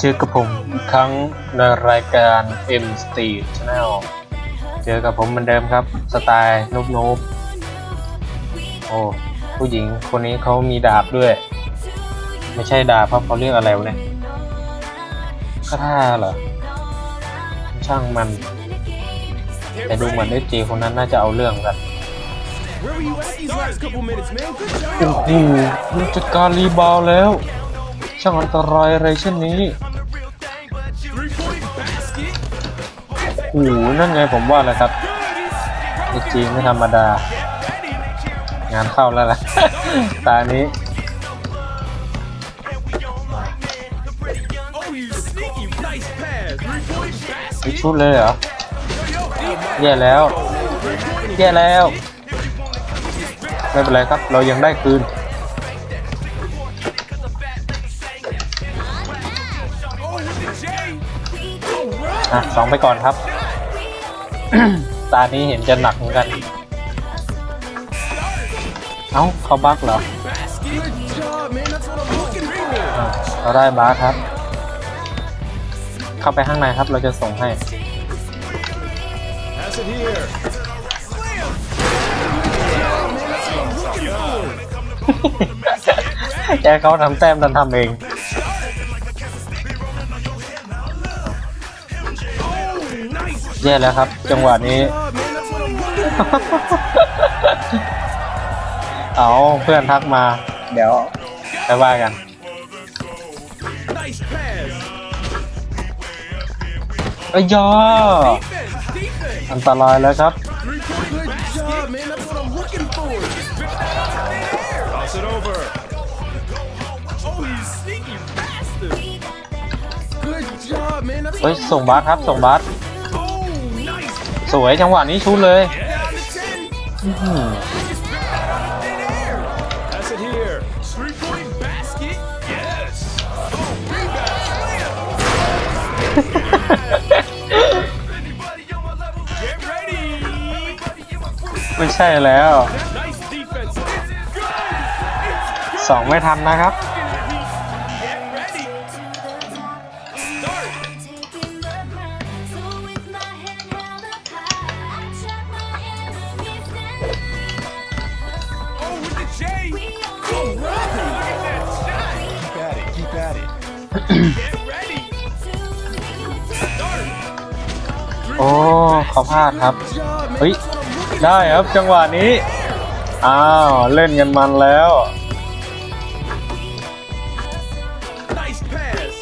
เจอกับผมอีกครั้งในรายการ M Street Channel เจอกับผมเหมือนเดิมครับ สไตล์นุบนุบโอ้ผู้หญิงคนนี้เขามีดาบด้วย ไม่ใช่ดาบครับเขาเรียกอะไรวะเนี่ยคาถาเหรอ ช่างมัน แต่ดูเหมือนเอเจคนนั้นน่าจะเอาเรื่องกัน Where were you at these last couple minutes, man? Good โอ้ job. โหมันจัดการรีบาวด์แล้ว ช่างอันตรายอะไรเช่นนี้ อ้โหนั่นไงผมว่าเลยครับไอจีไม่ธรรมดา งานเข้าแล้วล่ะ ตานี้ไปชุดเลยเหรอ แย่แล้ว แย่แล้ว ไม่เป็นไรครับ เรายังได้คืนอะสองไปก่อนครับ ตานี้เห็นจะหนักเหมือนกัน เอ้าเขาบักเหรอเราได้บาสครับ เข้าไปข้างในครับเราจะส่งให้ แกเขาทำแต้มดันทำเอง แย่แล้วครับ จังหวะนี้ เอาเพื่อนทักมา เดี๋ยวไปว่ากัน ไอ้ยออันตรายแล้วครับ เฮ้ย ส่งบาสครับ ส่งบาส สวยจังหวะนี้ชุดเลย Down to 10. อื้อหือ Pass it here. Three point basket. Yes. Oh, rebound. Get ready. ไม่ใช่แล้ว Nice defense. It's good. It's สองไม่ทันนะครับ Oh, with the J. All right. Look at that shot. Keep at it. Keep at it. Get ready. Start. โอ้เขาพลาดครับ Good job, man. เฮ้ย That's what I'm looking ได้ครับจังหวะนี้ อ้าว เล่นกันมันแล้ว for. Nice pass.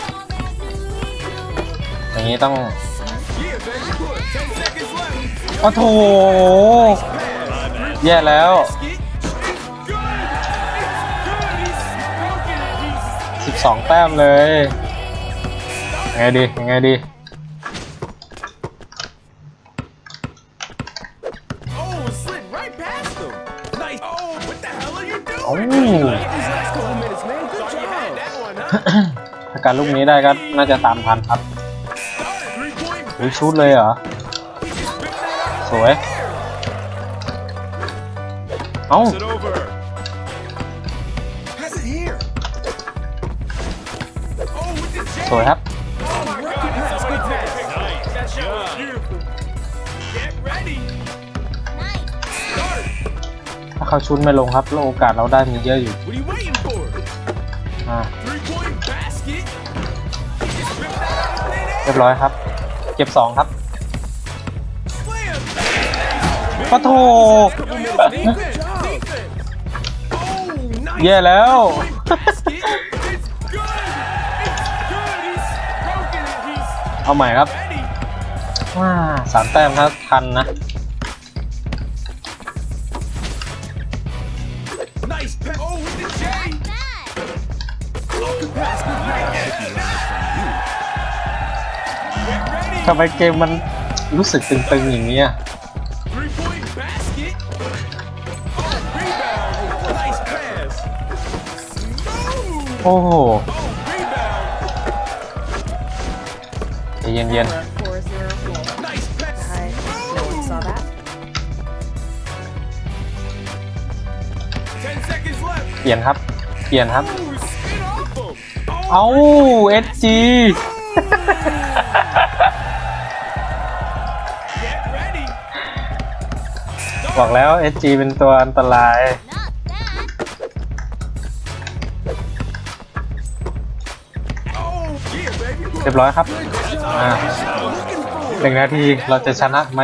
อย่างนี้ต้อง Yeah, baby. Good. Ten seconds left. โอ้โถ Pass. แย่แล้ว Basket. 12 แต้มเลยยังไงดียังไงดี Oh, it slid right past him. Nice. Oh, what the hell are you doing? โอ้ These last couple minutes, man. Good job. You had that one, huh? ถ้าการลูกนี้ได้ก็น่าจะตามทันครับ Three point อุ้ยชุดเลยเหรอ สวย เอ้า สวยครับ ถ้าเขาชุนไม่ลงครับโอกาสเราได้มีเยอะอยู่เรียบร้อยครับ เก็บสองครับปะโถแย่แล้ว เอาใหม่ครับว่าสามแต้มครับทันนะทำไมเกมมันรู้สึกตึงๆอย่างนี้อ่โอ้ ใจเย็น I no เปลี่ยนครับ เปลี่ยนครับ เอา SG บอกแล้ว SG เป็นตัวอันตราย Not เรียบร้อยครับ อ่า Looking for หนึ่งนาทีเราจะชนะไหม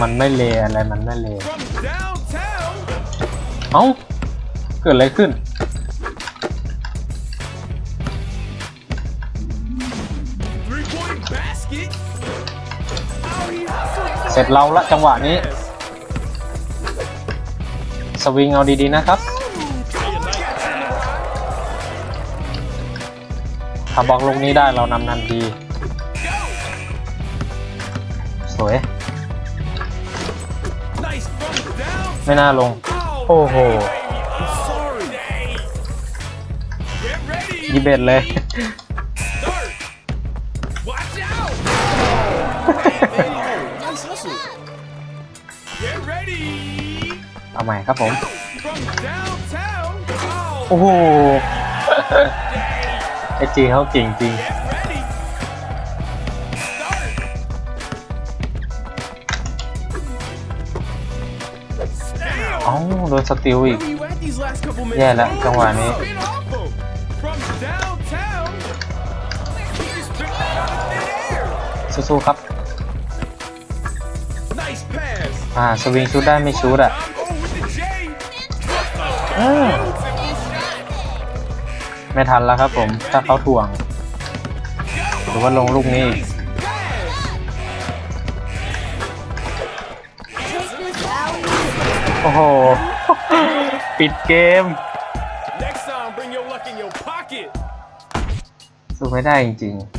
มันไม่เลอะไรมันไม่เล From downtown. เอ้า เกิดอะไรขึ้น เสร็จเราละจังหวะนี้ สวิงเอาดีๆนะครับ ถ้าบล็อกลูกนี้ได้เรานำนันดีสวย ไม่น่าลง โอ้โหยี่เบ็ดเลย เอาใหม่ครับผม โอ้โห ไอจีเขาเก่งจริง เอ้าโดนสติลอีก แย่แล้วจังหวะนี้ สู้ๆครับอ่าสวิงชุดได้ไม่ชุดอะ ไม่ทันแล้วครับผม ถ้าเขาถ่วง หรือว่าลงลูกนี้อีก Nice pass. โอ้โห ปิดเกม Next time, bring your luck in your pocket. สู้ไม่ได้จริง ๆ